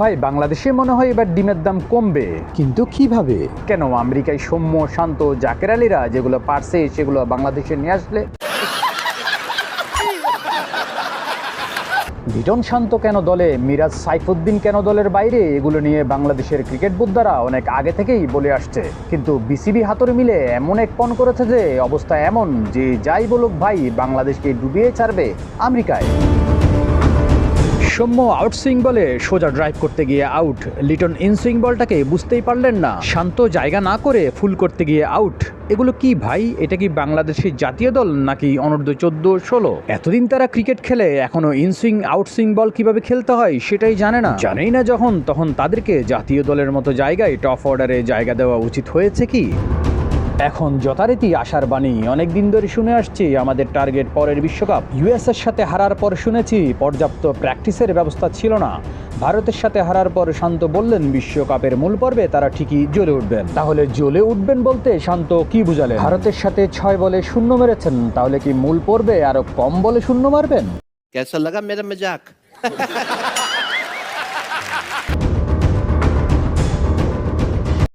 ভাই বাংলাদেশে মনে হয় এবার ডিমের দাম কমবে। কিন্তু কীভাবে? কেন? আমেরিকায় সৌম্য শান্ত জাকের আলীরা যেগুলো পারছে সেগুলো বাংলাদেশে নিয়ে আসলে? লিটন শান্ত কেন দলে? মিরাজ সাইফুদ্দিন কেন দলের বাইরে? এগুলো নিয়ে বাংলাদেশের ক্রিকেট বোদ্ধারা অনেক আগে থেকেই বলে আসছে। কিন্তু বিসিবি হাতর মিলে এমন এক পণ করেছে যে অবস্থা এমন যে যাই বলুক ভাই বাংলাদেশকে ডুবিয়ে ছাড়বে আমেরিকায়। সৌম্য আউটসুইং বলে সোজা ড্রাইভ করতে গিয়ে আউট লিটন ইনসুইং বলটাকে বুঝতেই পারলেন না। শান্ত জায়গা না করে ফুল করতে গিয়ে আউট এগুলো কি ভাই? এটা কি বাংলাদেশের জাতীয় দল নাকি অনূর্ধ্ব চোদ্দ, ষোলো? এতদিন তারা ক্রিকেট খেলে, এখনও ইনসুইং আউটসুইং বল কীভাবে খেলতে হয় সেটাই জানে না। জানেই না যখন, তখন তাদেরকে জাতীয় দলের মতো জায়গায় টপ অর্ডারে জায়গা দেওয়া উচিত হয়েছে কি? এখন যথারীতি আশার বাণী। অনেকদিন ধরে শুনে আসছি, আমাদের টার্গেট পরের বিশ্বকাপ। ইউএসের সাথে হারার পর শুনেছি, পর্যাপ্ত প্র্যাকটিসের ব্যবস্থা ছিল না। ভারতের সাথে হারার পর শান্ত বললেন, বিশ্বকাপের মূল পর্বে তারা ঠিকই জ্বলে উঠবেন। তাহলে জ্বলে উঠবেন বলতে শান্ত কি বুঝালে ভারতের সাথে ছয় বলে শূন্য মেরেছেন, তাহলে কি মূল পর্বে আরও কম বলে শূন্য মারবেন? কেসা লাগা মেরা মজাক